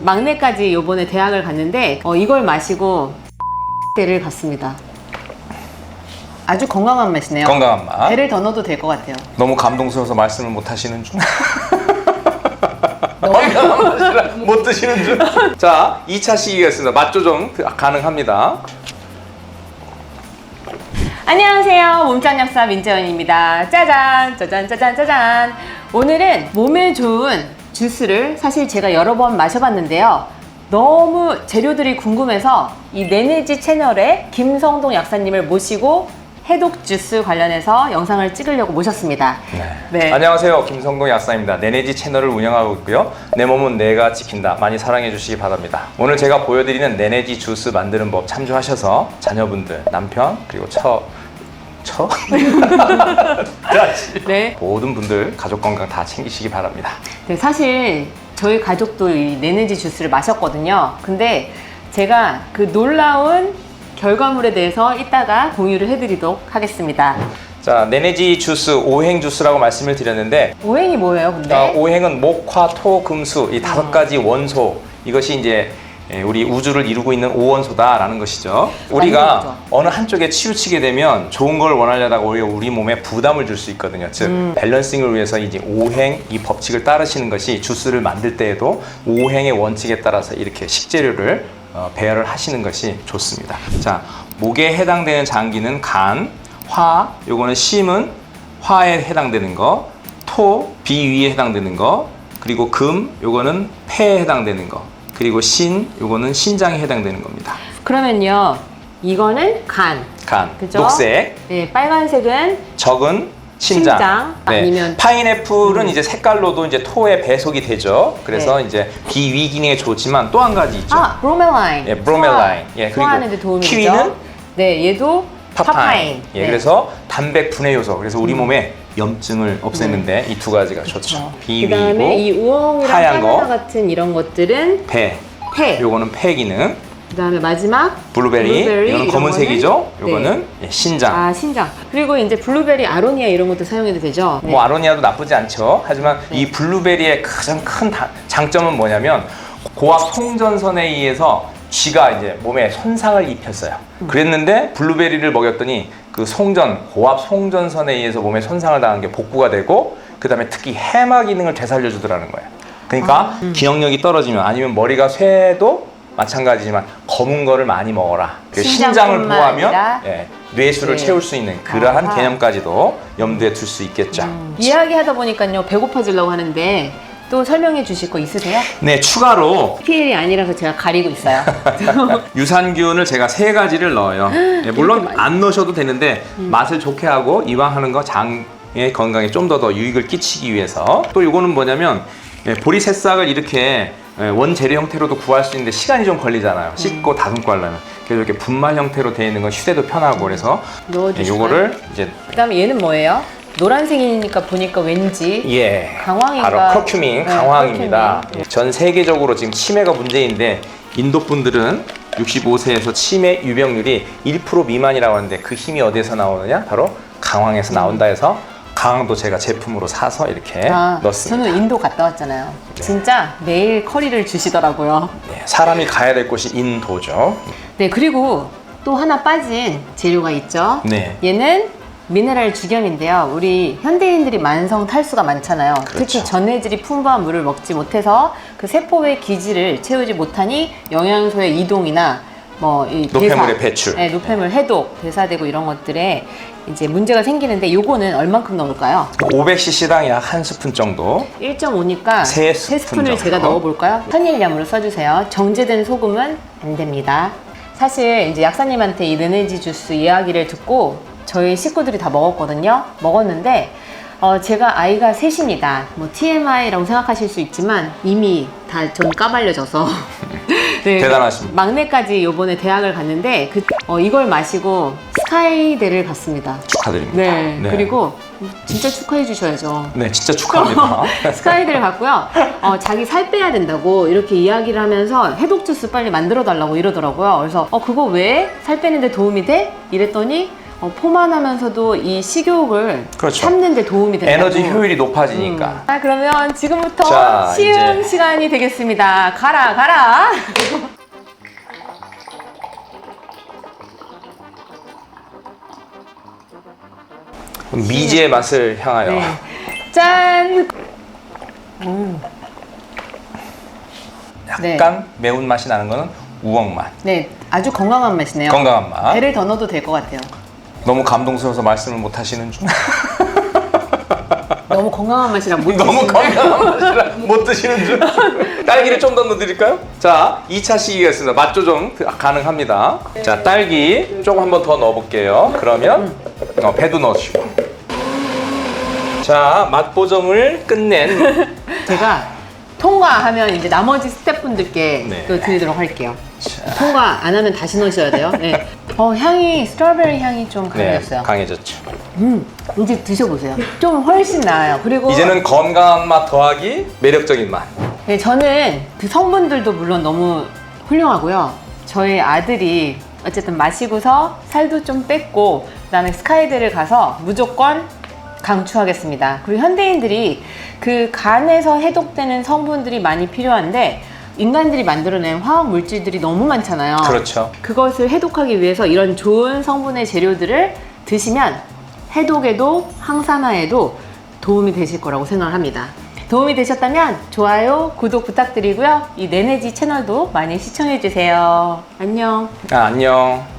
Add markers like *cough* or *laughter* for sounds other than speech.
막내까지 요번에 대학을 갔는데 어, 이걸 마시고 대를 갔습니다. 아주 건강한 맛이네요. 건강한 맛. 배를 더 넣어도 될 것 같아요. 너무 감동스러워서 말씀을 못 하시는 중. 너무- 건강한 *laughs* 맛이라 못 드시는 중. 자, 2차 시기가 있습니다. 맛 조정 가능합니다. 안녕하세요. 몸짱 약사 민재원입니다. 짜잔, 짜잔, 짜잔, 짜잔. 오늘은 몸에 좋은 주스를 사실 제가 여러 번 마셔봤는데요. 너무 재료들이 궁금해서 이 네네지 채널에 김성동 약사님을 모시고 해독 주스 관련해서 영상을 찍으려고 모셨습니다. 네. 안녕하세요. 김성동 약사입니다. 네네지 채널을 운영하고 있고요. 내 몸은 내가 지킨다. 많이 사랑해 주시기 바랍니다. 오늘 제가 보여드리는 네네지 주스 만드는 법 참조하셔서 자녀분들, 남편, 그리고 처, 처? *laughs* 네. 모든 분들 가족 건강 다 챙기시기 바랍니다. 네, 사실 저희 가족도 이 네네지 주스를 마셨거든요. 근데 제가 그 놀라운 결과물에 대해서 이따가 공유를 해드리도록 하겠습니다. 자, 네네지 주스, 오행 주스라고 말씀을 드렸는데 오행이 뭐예요, 근데? 어, 오행은 목, 화, 토, 금수 이 다섯 음. 가지 원소 이것이 이제 예, 우리 우주를 이루고 있는 오원소다라는 것이죠. 우리가. 어느 한쪽에 치우치게 되면 좋은 걸 원하려다가 오히려 우리 몸에 부담을 줄 수 있거든요. 즉 음. 밸런싱을 위해서 이제 오행 이 법칙을 따르시는 것이 주스를 만들 때에도 오행의 원칙에 따라서 이렇게 식재료를 어, 배열을 하시는 것이 좋습니다. 자, 목에 해당되는 장기는 간, 화, 요거는 심은 화에 해당되는 거, 토, 비위에 해당되는 거, 그리고 금, 요거는 폐에 해당되는 거, 그리고 신, 요거는 신장에 해당되는 겁니다. 그러면요, 이거는 간. 간, 그죠? 녹색, 네, 빨간색은 적은 신장. 신장, 네. 아니면- 음. 파인애플은 이제 색깔로도 이제 토에 배속이 되죠. 그래서 네. 이제 비위 기능에 좋지만 또 한 가지 있죠. 아, 브로멜라인. 예, 브로멜라인. 예, 그리고 소화하는 데 도움이 키위는 되죠. 네, 얘도 파파인. 파파인. 예, 네. 그래서 단백 분해 요소. 그래서 우리 몸에 염증을 없애는데 이 두 가지가 좋죠. 그 다음에 이 비위고 우엉이랑 하얀 거. 바나나 같은 이런 것들은 배. 폐. 요거는 폐 기능. 그 다음에 마지막 블루베리, 이거는 이런 검은색이죠. 거는? 요거는 예, 신장. 아 신장 그리고 이제 블루베리 아로니아 이런 것도 사용해도 되죠 네. 뭐 아로니아도 나쁘지 않죠. 하지만 이 블루베리의 가장 큰 다- 장점은 뭐냐면 고압 송전선에 의해서 쥐가 이제 몸에 손상을 입혔어요. 음. 그랬는데 블루베리를 먹였더니 그 송전 고압 송전선에 의해서 몸에 손상을 당한 게 복구가 되고 그다음에 특히 해마 기능을 되살려 주더라는 거예요. 그러니까 음. 기억력이 떨어지면 아니면 머리가 쇠도 마찬가지지만 검은 거를 많이 먹어라. 그 신장을 보호하면 예, 뇌수를 네. 채울 수 있는 그러한 아하. 개념까지도 염두에 둘 수 있겠죠. 이야기 하다 보니까요 배고파지려고 하는데 또 설명해 주실 거 있으세요? 네, 추가로 PL이 아니라서 제가 가리고 있어요 *laughs* 유산균을 제가 세 가지를 넣어요. *gasps* 네, 물론 안 넣으셔도 되는데 음. 맛을 좋게 하고 이왕 하는 거 장의 건강에 좀 더 더 유익을 끼치기 위해서 또 이거는 뭐냐면 예, 보리 새싹을 이렇게 예, 원재료 형태로도 구할 수 있는데 시간이 좀 걸리잖아요. 씻고 다듬고 하려면 그래서 이렇게 분말 형태로 되어 있는 건 휴대도 편하고 그래서 예, 넣어주시고요 요거를 이제 그 다음에 얘는 뭐예요? 노란색이니까 보니까 왠지 예, 강황인가? 바로 커큐민 네, 강황입니다. 예, 전 세계적으로 지금 치매가 문제인데 인도 분들은 65세에서 치매 유병률이 1% 미만이라고 하는데 그 힘이 어디에서 나오느냐? 바로 강황에서 나온다 해서 강황도 제가 제품으로 사서 이렇게 아, 넣습니다. 저는 인도 갔다 왔잖아요 진짜 매일 커리를 주시더라고요 네, 사람이 가야 될 곳이 인도죠. 네 그리고 또 하나 빠진 재료가 있죠 네. 얘는 미네랄 주겸인데요. 우리 현대인들이 만성 탈수가 많잖아요. 그렇죠. 특히 전해질이 풍부한 물을 먹지 못해서 그 세포의 기지를 채우지 못하니 영양소의 이동이나 뭐이 노폐물의 배출. 네, 노폐물 해독, 대사되고 이런 것들에 이제 문제가 생기는데 요거는 얼만큼 넣을까요? 500cc당 약 한 스푼 정도. 1.5니까 세세 스푼 스푼을 제가 정도. 넣어볼까요? 천일염으로 써주세요. 정제된 소금은 안 됩니다. 사실 이제 약사님한테 이 르네지 주스 이야기를 듣고 저희 식구들이 다 먹었거든요. 먹었는데 어, 제가 아이가 셋입니다. 뭐 TMI라고 생각하실 수 있지만 이미 다 전 까발려져서 *laughs* 네, 대단하십니다. 막내까지 요번에 대학을 갔는데 그, 어, 이걸 마시고 스카이대를 갔습니다. 축하드립니다. 네, 그리고 진짜 축하해 주셔야죠. 네, 진짜 축하합니다. *laughs* 스카이드를 갔고요. 어, 자기 살 빼야 된다고 이렇게 이야기를 하면서 해독 주스 빨리 만들어 달라고 이러더라고요. 그래서 어 그거 왜 살 빼는데 도움이 돼? 이랬더니 어, 포만하면서도 이 식욕을 그렇죠. 참는 데 도움이 된다고. 에너지 효율이 높아지니까. 음. 아, 그러면 지금부터 자, 시음 이제. 시간이 되겠습니다. 가라, 가라. *laughs* 미지의 맛을 향하여. 네. 짠. 음. 약간 매운 맛이 나는 거는 우엉 맛. 네, 아주 건강한 맛이네요. 건강한 맛. 배를 더 넣어도 될 것 같아요. 너무 감동스러워서 말씀을 못 하시는 중. *laughs* 너무 건강한 맛이라 못 너무 드시는데. 건강한 맛이라 못 드시는 중. 딸기를 좀 더 넣어드릴까요? 자, 2차 시기가 있습니다. 맛 조정 가능합니다. 자, 딸기 조금 한번 더 넣어볼게요. 그러면 어, 배도 넣어주시고. 자, 맛 보정을 끝낸 *laughs* 제가 통과하면 이제 나머지 스태프분들께 네. 또 드리도록 할게요. 통과 안 하면 다시 넣으셔야 돼요. 네. 어, 향이 스트로베리 향이 좀 네, 강해졌어요. 강해졌죠. 음, 이제 드셔보세요. 좀 훨씬 나아요. 그리고 이제는 건강한 맛 더하기 매력적인 맛. 네, 저는 그 성분들도 물론 너무 훌륭하고요. 저희 아들이 어쨌든 마시고서 살도 좀 뺐고 그다음에 스카이드를 가서 무조건 강추하겠습니다. 그리고 현대인들이 그 간에서 해독되는 성분들이 많이 필요한데 인간들이 만들어낸 화학 물질들이 너무 많잖아요. 그렇죠. 그것을 해독하기 위해서 이런 좋은 성분의 재료들을 드시면 해독에도 항산화에도 도움이 되실 거라고 생각합니다. 도움이 되셨다면 좋아요, 구독 부탁드리고요. 이 네네지 채널도 많이 시청해 주세요. 안녕. 아, 안녕.